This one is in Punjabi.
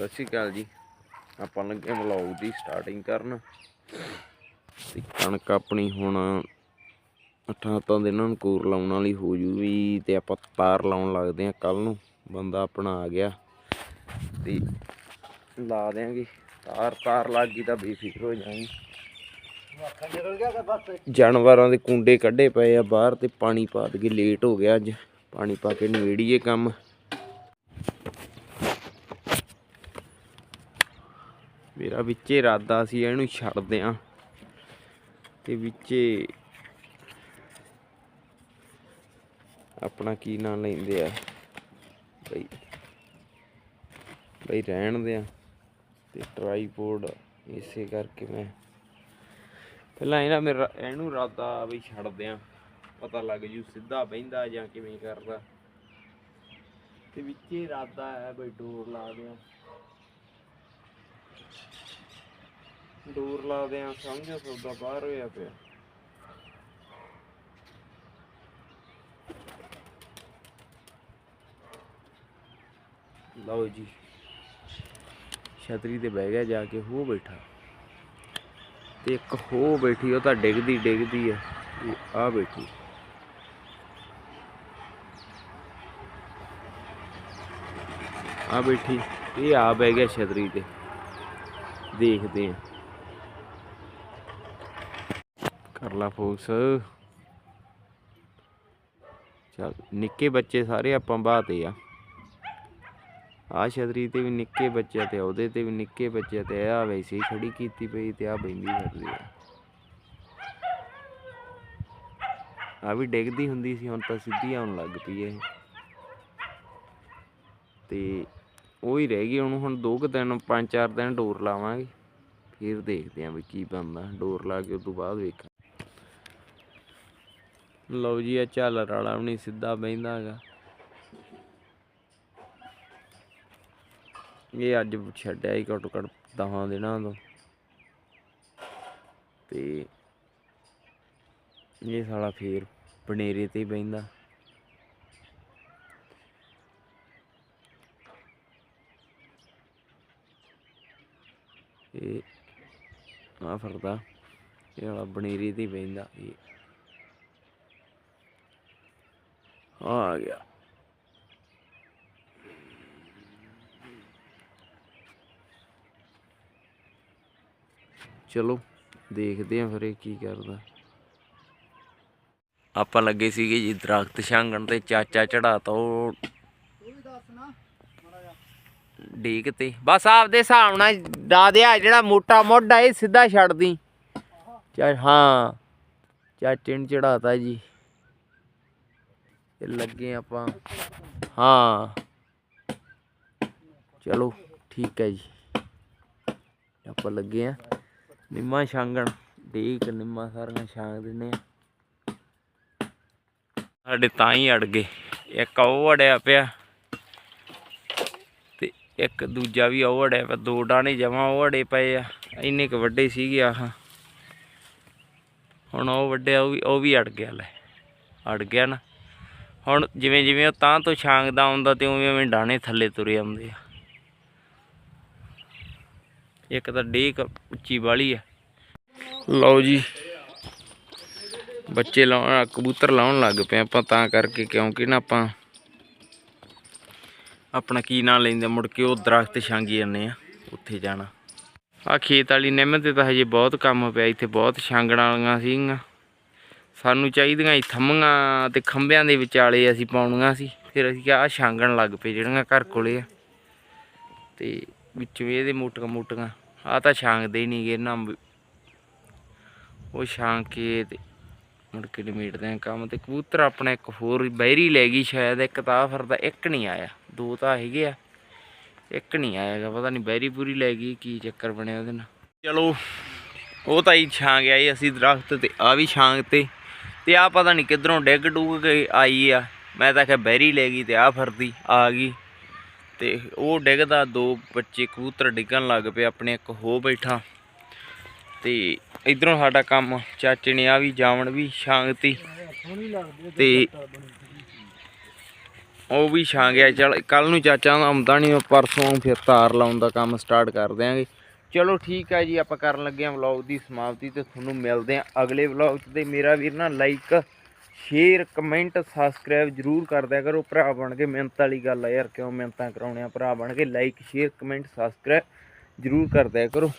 ਸਤਿ ਸ਼੍ਰੀ ਅਕਾਲ ਜੀ। ਆਪਾਂ ਲੱਗੇ ਵਲੌਗ ਦੀ ਸਟਾਰਟਿੰਗ ਕਰਨ। ਤੇ ਕਣਕ ਆਪਣੀ ਹੁਣ ਅੱਠਾਂ ਤਾਂ ਦਿਨਾਂ ਨੂੰ ਕੋਰ ਲਾਉਣ ਵਾਲੀ ਹੋ ਜੂਗੀ ਤੇ ਆਪਾਂ ਤਾਰ ਲਾਉਣ ਲੱਗਦੇ ਆ ਕੱਲ ਨੂੰ। ਬੰਦਾ ਆਪਣਾ ਆ ਗਿਆ। ਤੇ ਲਾ ਦਿਆਂਗੇ। ਤਾਰ ਤਾਰ ਲੱਗ ਗਈ ਤਾਂ ਬੇਫਿਕਰ ਹੋ ਜਾਵਾਂਗੇ। ਜਾਨਵਰਾਂ ਦੇ ਕੁੰਡੇ ਕੱਢੇ ਪਏ ਆ ਬਾਹਰ ਤੇ ਪਾਣੀ ਪਾ ਕੇ ਲੇਟ ਹੋ ਗਿਆ ਅੱਜ। ਪਾਣੀ ਪਾ ਕੇ ਨਵੇੜੀਏ ਕੰਮ। ਮੇਰਾ ਵਿੱਚੇ ਇਰਾਦਾ ਸੀ ਇਹਨੂੰ ਛੱਡ ਦਿਆਂ ਤੇ ਵਿੱਚੇ ਆਪਣਾ ਕੀ ਨਾਂ ਲੈਂਦੇ ਆ? ਬਈ ਬਈ ਰਹਿਣ ਦਿਆਂ ਤੇ ਟਰਾਈਪੋਡ ਇਸੇ ਕਰਕੇ ਮੈਂ ਪਹਿਲਾਂ ਇਹਨਾਂ ਮੇਰਾ ਇਹਨੂੰ ਇਰਾਦਾ ਵੀ ਛੱਡ ਦਿਆਂ ਪਤਾ ਲੱਗ ਜੂ ਸਿੱਧਾ ਬਹਿੰਦਾ ਜਾਂ ਕਿਵੇਂ ਕਰਦਾ। ਤੇ ਵਿੱਚੇ ਇਰਾਦਾ ਹੈ ਬਈ ਡੋਰ ਲਾ ਦਿਆਂ। ਦੂਰ ਲਾ ਦਿਆਂ ਸਮਝੋ ਸੌਦਾ ਬਾਹਰ ਹੋਇਆ ਪਿਆ। ਲਓ ਜੀ, ਛਤਰੀ ਤੇ ਬਹਿ ਗਿਆ ਜਾ ਕੇ, ਹੋ ਬੈਠਾ। ਤੇ ਇੱਕ ਹੋ ਬੈਠੀ, ਉਹ ਤਾਂ ਡਿੱਗਦੀ ਡਿੱਗਦੀ ਆ ਆ ਬੈਠੀ। ਆ ਬੈਠੀ, ਇਹ ਆ ਬਹਿ ਗਿਆ ਛਤਰੀ ਤੇ। ਦੇਖਦੇ ਆ। ਕਰ ਲਾ ਫੋਕਸ। ਚਲ, ਨਿੱਕੇ ਬੱਚੇ ਸਾਰੇ ਆਪਾਂ ਬਾਤੇ ਆ। ਆ ਛਤਰੀ ਤੇ ਵੀ ਨਿੱਕੇ ਬੱਚੇ ਤੇ ਉਹਦੇ ਤੇ ਵੀ ਨਿੱਕੇ ਬੱਚੇ ਤੇ ਆ ਵੈਸੇ ਹੀ ਖੜੀ ਕੀਤੀ ਪਈ ਤੇ ਆ ਬੈਂਦੀ ਫਿਰਦੀ ਆ। ਆ ਵੀ ਡਿੱਗਦੀ ਹੁੰਦੀ ਸੀ, ਹੁਣ ਤਾਂ ਸਿੱਧੀ ਆਉਣ ਲੱਗ ਪਈ ਇਹ। ਤੇ ਉਹ ਹੀ ਰਹਿ ਗਈ ਉਹਨੂੰ ਹੁਣ ਦੋ ਕੁ ਦਿਨ, ਪੰਜ ਚਾਰ ਦਿਨ ਡੋਰ ਲਾਵਾਂਗੇ। ਫਿਰ ਦੇਖਦੇ ਆਂ ਵੀ ਕੀ ਬਣਦਾ, ਡੋਰ ਲਾ ਕੇ ਉਸ ਤੋਂ ਬਾਅਦ ਵੇਖਾਂ ਲਓ ਜੀ ਆ ਝਾਲਰ ਵਾਲਾ ਵੀ ਨਹੀਂ ਸਿੱਧਾ ਬਹਿੰਦਾ ਹੈਗਾ। ਇਹ ਅੱਜ ਛੱਡਿਆ ਹੀ ਘੱਟੋ ਘੱਟ ਦਹਾਂ ਦਿਨਾਂ ਤੋਂ। ਤੇ ਇਹ ਸਾਲਾ ਫੇਰ ਬਨੇਰੇ ਤੇ ਹੀ ਬਹਿੰਦਾ। ਇਹ ਆ ਫਰਦਾ ਇਹ ਵਾਲਾ ਬਨੇਰੇ ਤੇ ਹੀ ਬਹਿੰਦਾ। ਇਹ ਆ ਗਿਆ ਚਲੋ, ਦੇਖਦੇ ਆਂ ਫਿਰ ਇਹ ਕੀ ਕਰਦਾ। ਆਪਾਂ ਲੱਗੇ ਸੀਗੇ ਜੀ ਦਰਖਤ ਛਾਂਗਣ ਤੇ ਚਾਚਾ ਚੜਾਤਾ ਉਹ। ਡੀਕ ਤੇ। ਬਸ ਆਪਦੇ ਹਿਸਾਬ ਨਾਲ ਡਾ ਦਿਆ, ਜਿਹੜਾ ਮੋਟਾ ਮੋਢਾ ਇਹ ਸਿੱਧਾ ਛੱਡ ਦੀ ਚਾ, ਹਾਂ। ਚਾਚੇ ਨੂੰ ਚੜਾਤਾ ਜੀ। ਇਹ ਲੱਗੇ ਆਪਾਂ। ਹਾਂ। ਚਲੋ, ਠੀਕ ਹੈ ਜੀ। ਆਪਾਂ ਲੱਗੇ ਆ ਨਿੰਮਾ ਛਾਂਗਣ। ਡੀਕ ਨਿੰਮਾ ਸਾਰੀਆਂ ਛਾਂਗ ਦਿੰਨੇ ਆ। ਸਾਡੇ ਤਾਂ ਹੀ ਅੜ ਗਏ। ਇੱਕ ਉਹ ਅੜਿਆ ਪਿਆ ਤੇ ਇੱਕ ਦੂਜਾ ਵੀ ਉਹ ਅੜਿਆ ਪਿਆ। ਦੋ ਡਾਣੇ ਜਮਾ ਉਹ ਅੜੇ ਪਏ ਆ। ਇੰਨੇ ਕ ਵੱਡੇ ਸੀਗੇ ਆਹ। ਹੁਣ ਉਹ ਵੱਡੇ ਉਹ ਵੀ ਉਹ ਵੀ ਅੜ ਗਿਆ, ਲੈ। ਅੜ ਗਿਆ ਨਾ। ਹੁਣ ਜਿਵੇਂ ਜਿਵੇਂ ਉਹ ਤਾਂ ਤੋਂ ਛਾਂਗਦਾ ਆਉਂਦਾ ਤੇ ਉਵੇਂ ਉਵੇਂ ਡਾਣੇ ਥੱਲੇ ਤੁਰੇ ਆਉਂਦੇ ਆ। ਇੱਕ ਤਾਂ ਡੇਕ ਉੱਚੀ ਵਾਲੀ ਆ। ਲਓ ਜੀ, ਬੱਚੇ ਲਾਉਣ ਕਬੂਤਰ ਲਾਉਣ ਲੱਗ ਪਏ ਆਪਾਂ, ਤਾਂ ਕਰਕੇ ਕਿਉਂਕਿ ਨਾ ਆਪਾਂ ਆਪਣਾ ਕੀ ਨਾਂ ਲੈਂਦੇ ਮੁੜ ਕੇ ਉਹ ਦਰਖਤ ਛਾਂਗੀ ਜਾਂਦੇ ਆ, ਉੱਥੇ ਜਾਣਾ। ਆ ਖੇਤ ਵਾਲੀ ਨਿੰਮ ਤੇ ਤਾਂ ਹਜੇ ਬਹੁਤ ਕੰਮ ਪਿਆ, ਇੱਥੇ ਬਹੁਤ ਛਾਂਗਣਾ ਵਾਲੀਆਂ ਸੀਗੀਆਂ। ਸਾਨੂੰ ਚਾਹੀਦੀਆਂ ਸੀ ਥੰਮੀਆਂ ਤੇ ਖੰਭਿਆਂ ਦੇ ਵਿਚਾਲੇ ਅਸੀਂ ਪਾਉਣੀਆਂ ਸੀ। ਫਿਰ ਅਸੀਂ ਕਿਹਾ, ਆਹ ਛਾਂਗਣ ਲੱਗ ਪਏ ਜਿਹੜੀਆਂ ਘਰ ਕੋਲੇ ਆ। ਤੇ ਵਿੱਚ ਵੀ ਇਹਦੇ ਮੋਟੀਆਂ ਮੋਟੀਆਂ ਆ ਤਾਂ ਛਾਂਗਦੇ ਹੀ ਨਹੀਂ ਗੇ ਨਾ ਉਹ ਛਾਂਗ ਕੇ ਤੇ ਮੁੜ ਕੇ ਨਿਮੇੜਦੇ ਆ ਕੰਮ ਤੇ ਕਬੂਤਰ ਆਪਣਾ ਇੱਕ ਹੋਰ ਬਹਿਰੀ ਲੈ ਗਈ ਸ਼ਾਇਦ, ਇੱਕ ਤਾਂ ਆਹ ਫਿਰਦਾ ਇੱਕ ਨਹੀਂ ਆਇਆ। ਦੋ ਤਾਂ ਹੈਗੇ ਆ, ਇੱਕ ਨਹੀਂ ਆਇਆਗਾ, ਪਤਾ ਨਹੀਂ ਬਹਿਰੀ ਪੂਰੀ ਲੈ ਗਈ, ਕੀ ਚੱਕਰ ਬਣਿਆ ਉਹਦੇ ਨਾਲ। ਚਲੋ, ਉਹ ਤਾਂ ਹੀ ਛਾਂ ਗਿਆ ਜੀ ਅਸੀਂ ਦਰਖਤ ਤੇ ਆ ਵੀ ਛਾਂਗ ਤੇ। ਤੇ ਆ ਪਤਾ ਨਹੀਂ ਕਿੱਧਰੋਂ ਡਿੱਗ ਡੁੱਗ ਕੇ ਆਈ ਆ। ਮੈਂ ਤਾਂ ਕਿਹਾ ਬਹਿਰੀ ਲੈ ਗਈ ਤੇ ਆ ਫਰਦੀ ਆ ਗਈ। ਤੇ ਉਹ ਡਿੱਗਦਾ, ਦੋ ਬੱਚੇ ਕਬੂਤਰ ਡਿੱਗਣ ਲੱਗ ਪਏ, ਆਪਣੇ ਇੱਕ ਹੋ ਬੈਠਾ। ਤੇ ਇਧਰੋਂ ਸਾਡਾ ਕੰਮ, ਚਾਚੇ ਨੇ ਆ ਵੀ ਜਾਵਣ ਵੀ ਛਾਂਗਤੀ। ਤੇ ਉਹ ਵੀ ਛਾਂ ਗਿਆ ਚਲ ਕੱਲ ਨੂੰ ਚਾਚਾ ਆਉਂਦਾ ਨਹੀਂ ਪਰਸੋਂ ਫਿਰ ਤਾਰ ਲਾਉਣ ਦਾ ਕੰਮ ਸਟਾਰਟ ਕਰ ਦਿਆਂਗੇ। ਚਲੋ ਠੀਕ ਹੈ ਜੀ, ਆਪਾਂ ਕਰਨ ਲੱਗੇ ਹਾਂ ਵਲੌਗ ਦੀ ਸਮਾਪਤੀ ਤੇ ਤੁਹਾਨੂੰ ਮਿਲਦੇ ਹਾਂ ਅਗਲੇ ਵਲੌਗ 'ਚ ਤੇ ਮੇਰਾ ਵੀਰ ਨਾ ਲਾਈਕ ਸ਼ੇਅਰ ਕਮੈਂਟ ਸਬਸਕ੍ਰਾਈਬ ਜਰੂਰ ਕਰ ਦਿਆ ਕਰੋ। ਭਰਾ ਬਣ ਕੇ ਮਿਹਨਤ ਵਾਲੀ ਗੱਲ ਆ ਯਾਰ, ਕਿਉਂ ਮਿਹਨਤਾਂ ਕਰਾਉਣੇ ਆ? ਭਰਾ ਬਣ ਕੇ ਲਾਈਕ ਸ਼ੇਅਰ ਕਮੈਂਟ ਸਬਸਕ੍ਰਾਈਬ ਜਰੂਰ ਕਰ ਦਿਆ ਕਰੋ।